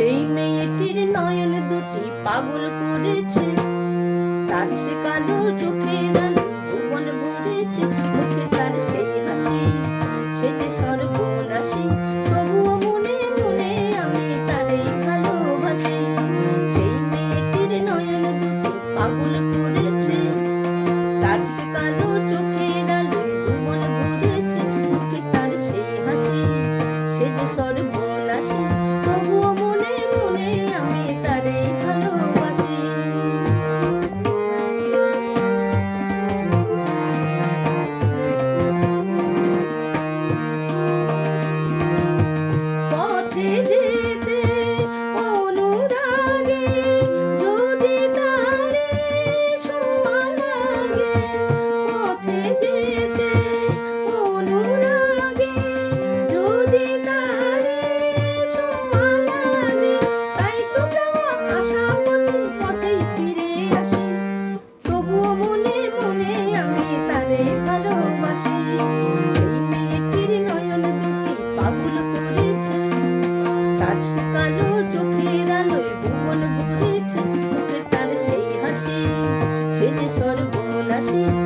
সেই মেয়েটির নয়ন দুটি পাগল করেছে। তার সে কালো চোখে ভুবন ভরেছে। মুখে তার সেই হাসি, সে যে সর্বনাশী। তবুও মনে মনে আমি তারে ভালোবাসি। সেই মেয়েটির নয়ন দুটি পাগল us.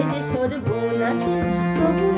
সে সর্বনাশ প্রভু